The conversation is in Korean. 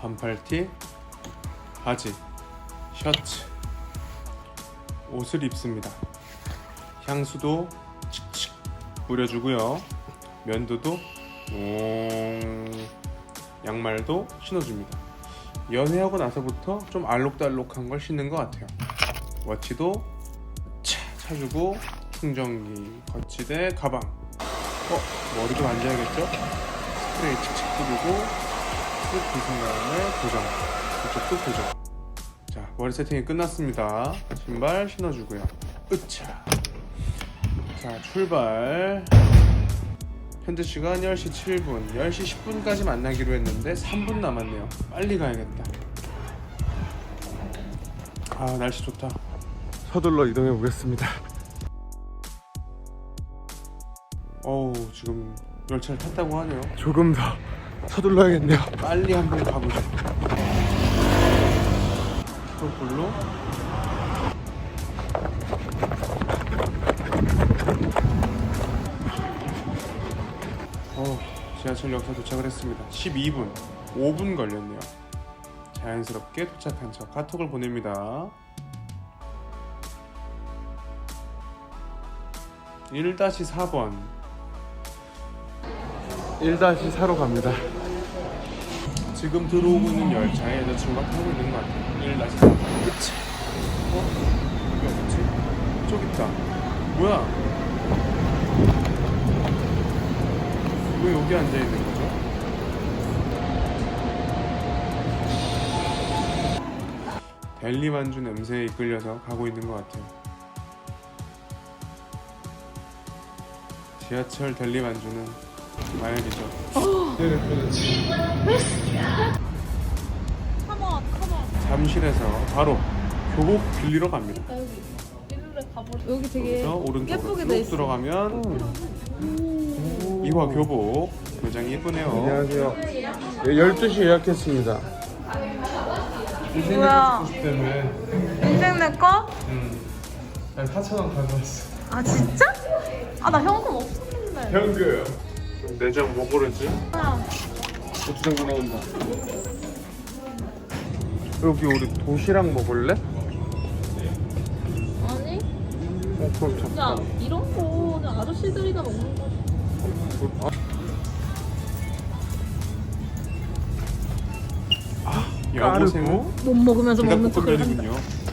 반팔티, 바지, 셔츠, 옷을 입습니다. 향수도 칙칙 뿌려주고요. 면도도 옹 양말도 신어줍니다. 연애하고 나서부터 좀 알록달록한 걸 신는 것 같아요. 워치도 차 차주고 충전기, 거치대, 가방. 어 머리도 만져야겠죠? 스프레이 칙칙 뿌리고 쓱 빗은 다음에 고정. 이쪽도 고정. 자 머리 세팅이 끝났습니다. 신발 신어주고요. 으차. 자 출발. 현재 시간 10시 7분, 10시 10분까지 만나기로 했는데 3분 남았네요. 빨리 가야겠다. 아 날씨 좋다. 서둘러 이동해 보겠습니다. 어우 지금 열차를 탔다고 하네요. 조금 더 서둘러야겠네요. 빨리 한번 가보죠. 프로폴로 어, 지하철 역사 도착을 했습니다. 12분, 5분 걸렸네요. 자연스럽게 도착한 척 카톡을 보냅니다. 1-4번 1-4로 갑니다. 지금 들어오고 있는 열차에 여자친구가 타고 있는 것 같아요. 1-4번. 그치? 어? 여기 어딨지? 저기 있다. 뭐야? 왜 여기 앉아 있는 거죠? 델리 만주 냄새에 이끌려서 가고 있는 것 같아요. 지하철 델리 만주는 마약이죠. 컴온 컴온 잠실에서 바로 교복 빌리러 갑니다. 나 여기 되게 오른쪽으로 예쁘게 돼쭉 있어 들어가면 이화 교복 굉장히 예쁘네요. 안녕하세요. 네, 12시 예약했습니다. 뭐야 때문에 인생 내 거? 음, 한 4천 원 가져왔어. 아 진짜? 아 나 현금 없었는데 현금. 내장 뭐 고르지? 아, 고추장 나온다. 여기 우리 도시락 먹을래? 아니 어 그럼 야 잠깐. 이런 거 아저씨들이나 먹는 거 아, 여보세요? 못 먹으면서 먹는 척을 한다 불닭볶음면이군요.